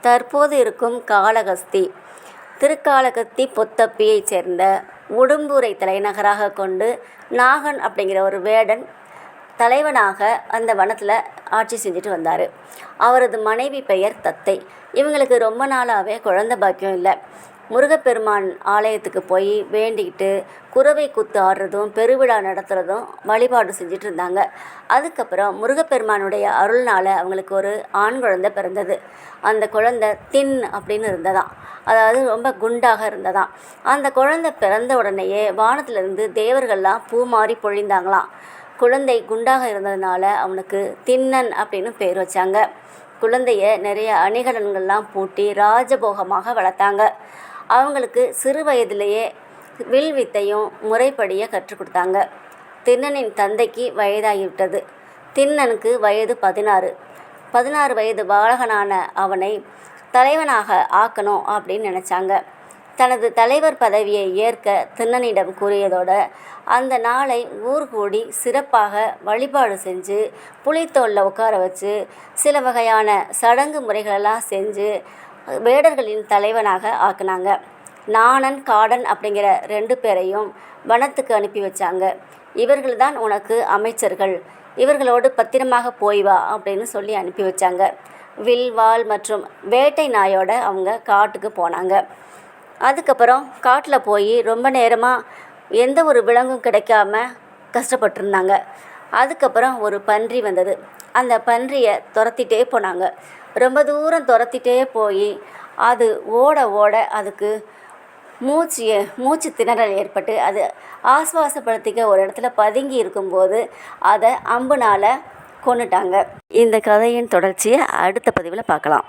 தற்போது இருக்கும் காளகஸ்தி. திருக்காளகஸ்தி பொத்தப்பியைச் சேர்ந்த உடும்பூரை தலைநகராக கொண்டு நாகன் அப்படிங்கிற ஒரு வேடன் தலைவனாக அந்த வனத்தில் ஆட்சி செஞ்சுட்டு வந்தார். அவரது மனைவி பெயர் தத்தை. இவங்களுக்கு ரொம்ப நாளாகவே குழந்த பாக்கியம் இல்லை. முருகப்பெருமான் ஆலயத்துக்கு போய் வேண்டிக்கிட்டு குறவை குத்து ஆடுறதும் பெருவிழா நடத்துகிறதும் வழிபாடு செஞ்சுட்டு இருந்தாங்க அதுக்கப்புறம் முருகப்பெருமானுடைய அருள்னால் அவங்களுக்கு ஒரு ஆண் குழந்தை பிறந்தது. அந்த குழந்தை தின் அப்படின்னு இருந்ததாம் அதாவது ரொம்ப குண்டாக இருந்ததாம் அந்த குழந்தை பிறந்த உடனேயே வானத்திலிருந்து தேவர்கள்லாம் பூ மாறி பொழிந்தாங்களாம். குழந்தை குண்டாக இருந்ததுனால அவனுக்கு தின்னன் அப்படின்னு பேர் வச்சாங்க. குழந்தைய நிறைய அணிகலன்கள்லாம் பூட்டி ராஜபோகமாக வளர்த்தாங்க. அவங்களுக்கு சிறு வயதிலேயே வில் வித்தையும் முறைப்படியே கற்றுக் கொடுத்தாங்க. தின்னனின் தந்தைக்கு வயதாகிவிட்டது. தின்னனுக்கு வயது பதினாறு. பதினாறு வயது பாலகனான அவனை தலைவனாக ஆக்கணும் அப்படின்னு நினச்சாங்க. தனது தலைவர் பதவியை ஏற்க தின்னனிடம் கூறியதோடு அந்த நாளை ஊர் கூடி சிறப்பாக வழிபாடு செஞ்சு புலித்தோலில் உட்கார வச்சு சில வகையான சடங்கு முறைகளெல்லாம் செஞ்சு வேடர்களின் தலைவனாக ஆக்குனாங்க. நாணன் காடன் அப்படிங்கிற ரெண்டு பேரையும் வனத்துக்கு அனுப்பி வச்சாங்க. இவர்கள் தான் உனக்கு அமைச்சர்கள். இவர்களோடு பத்திரமாக போய் வா அப்படின்னு சொல்லி அனுப்பி வச்சாங்க. வில்வால் மற்றும் வேட்டை நாயோட அவங்க காட்டுக்கு போனாங்க. அதுக்கப்புறம் காட்டில் போய் ரொம்ப நேரமாக எந்த ஒரு விலங்கும் கிடைக்காம கஷ்டப்பட்டிருந்தாங்க. அதுக்கப்புறம் ஒரு பன்றி வந்தது. அந்த பன்றியை துரத்திட்டே போனாங்க. ரொம்ப தூரம் துரத்திட்டே போய் அது ஓட ஓட அதுக்கு மூச்சு மூச்சு திணறல் ஏற்பட்டு அது ஆஸ்வாசப்படுத்திக்க ஒரு இடத்துல பதுங்கி இருக்கும்போது அதை அம்புனால் கொண்டுட்டாங்க இந்த கதையின் தொடர்ச்சியை அடுத்த பதிவில் பார்க்கலாம்.